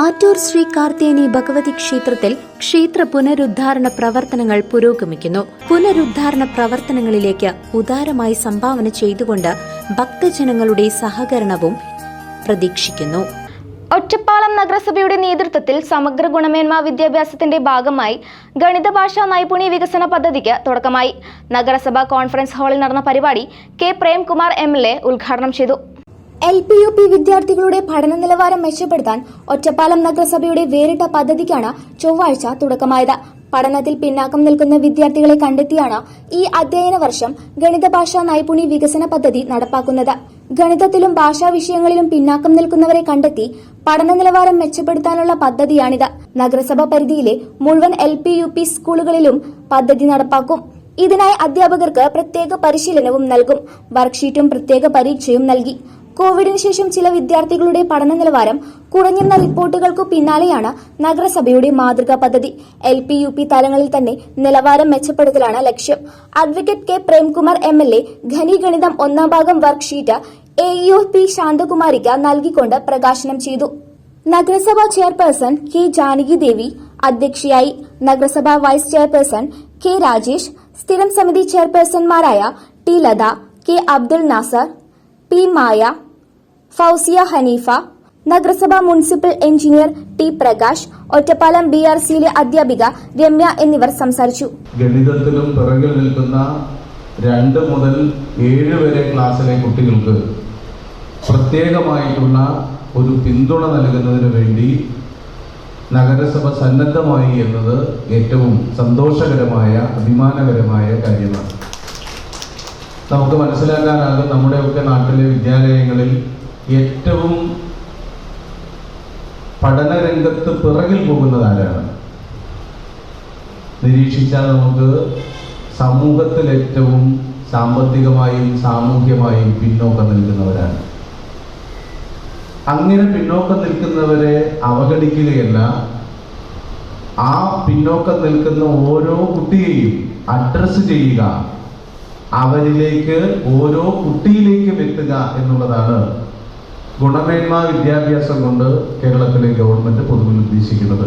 ആറ്റൂർ ശ്രീ കാർത്തേനി ഭഗവതി ക്ഷേത്രത്തിൽ ക്ഷേത്ര പുനരുദ്ധാരണ പ്രവർത്തനങ്ങൾ പുരോഗമിക്കുന്നു. പുനരുദ്ധാരണ പ്രവർത്തനങ്ങളിലേക്ക് ഉദാരമായി സംഭാവന ചെയ്തുകൊണ്ട് ഭക്തജനങ്ങളുടെ സഹകരണവും പ്രതീക്ഷിക്കുന്നു. ഒറ്റപ്പാലം നഗരസഭയുടെ നേതൃത്വത്തിൽ സമഗ്ര ഗുണമേന്മ വിദ്യാഭ്യാസത്തിന്റെ ഭാഗമായി ഗണിത ഭാഷാ നൈപുണ്യ വികസന പദ്ധതിക്ക് തുടക്കമായി. നഗരസഭാ കോൺഫറൻസ് ഹാളിൽ നടന്ന പരിപാടി കെ പ്രേംകുമാർ എം ഉദ്ഘാടനം ചെയ്തു. എൽ പി യു പി വിദ്യാർത്ഥികളുടെ പഠന നിലവാരം മെച്ചപ്പെടുത്താൻ ഒറ്റപ്പാലം നഗരസഭയുടെ വേറിട്ട പദ്ധതിക്കാണ് ചൊവ്വാഴ്ച തുടക്കമായത്. പഠനത്തിൽ പിന്നാക്കം നിൽക്കുന്ന വിദ്യാർത്ഥികളെ കണ്ടെത്തിയാണ് ഈ അധ്യയന വർഷം ഗണിത ഭാഷാ നൈപുണി വികസന പദ്ധതി നടപ്പാക്കുന്നത്. ഗണിതത്തിലും ഭാഷാ വിഷയങ്ങളിലും പിന്നാക്കം നിൽക്കുന്നവരെ കണ്ടെത്തി പഠന നിലവാരം മെച്ചപ്പെടുത്താനുള്ള പദ്ധതിയാണിത്. നഗരസഭ പരിധിയിലെ മുഴുവൻ എൽ പി യു പി സ്കൂളുകളിലും പദ്ധതി നടപ്പാക്കും. ഇതിനായി അധ്യാപകർക്ക് പ്രത്യേക പരിശീലനവും നൽകും. വർക്ക്ഷീറ്റും പ്രത്യേക പരീക്ഷയും നൽകി. കോവിഡിന് ശേഷം ചില വിദ്യാർത്ഥികളുടെ പഠന നിലവാരം കുറഞ്ഞെന്ന റിപ്പോർട്ടുകൾക്കു പിന്നാലെയാണ് നഗരസഭയുടെ മാതൃകാ പദ്ധതി. എൽ പി യു പി തലങ്ങളിൽ തന്നെ നിലവാരം മെച്ചപ്പെടുത്തലാണ് ലക്ഷ്യം. Advocate K Premkumar M L A ഘനീഗണിതം ഒന്നാം ഭാഗം വർക്ക്ഷീറ്റ് എ ഇഒ പി ശാന്തകുമാരിക്ക് നൽകിക്കൊണ്ട് പ്രകാശനം ചെയ്തു. നഗരസഭാ ചെയർപേഴ്സൺ കെ ജാനകി ദേവി അധ്യക്ഷയായി നഗരസഭാ വൈസ് ചെയർപേഴ്സൺ കെ രാജേഷ് സ്ഥിരം സമിതി ചെയർപേഴ്സൺമാരായ T Latha K Abdul Nasar P. Maya Fousiya Haneefa നഗരസഭാ municipal engineer T. Prakash Ottapalam B. R. സിയിലെ അധ്യാപിക രമ്യ എന്നിവർ സംസാരിച്ചു. ഗണിതത്തിലും പിറകിൽ നിൽക്കുന്ന രണ്ട് മുതൽ ഏഴ് വരെ ക്ലാസ്സിലെ കുട്ടികൾക്ക് പ്രത്യേകമായിട്ടുള്ള ഒരു പിന്തുണ നൽകുന്നതിന് വേണ്ടി നഗരസഭ സന്നദ്ധമായി എന്നത് ഏറ്റവും സന്തോഷകരമായ അഭിമാനകരമായ കാര്യമാണ്. നമുക്ക് മനസ്സിലാക്കാനാകും നമ്മുടെയൊക്കെ നാട്ടിലെ വിദ്യാലയങ്ങളിൽ ഏറ്റവും പഠനരംഗത്ത് പിറകിൽ പോകുന്നത് ആരാണ്? നിരീക്ഷിച്ചാൽ നമുക്ക് സമൂഹത്തിൽ ഏറ്റവും സാമ്പത്തികമായും സാമൂഹ്യമായും പിന്നോക്കം നിൽക്കുന്നവരാണ്. അങ്ങനെ പിന്നോക്കം നിൽക്കുന്നവരെ അവഗണിക്കുകയല്ല ആ പിന്നോക്കം നിൽക്കുന്ന ഓരോ കുട്ടിയെയും അഡ്രസ്സ് ചെയ്യുക അവരിലേക്ക് ഓരോ കുട്ടിയിലേക്കും എത്തുക എന്നുള്ളതാണ് ഗുണമേന്മ വിദ്യാഭ്യാസം കൊണ്ട് കേരളത്തിലെ ഗവൺമെന്റ് പൊതുവിൽ ഉദ്ദേശിക്കുന്നത്.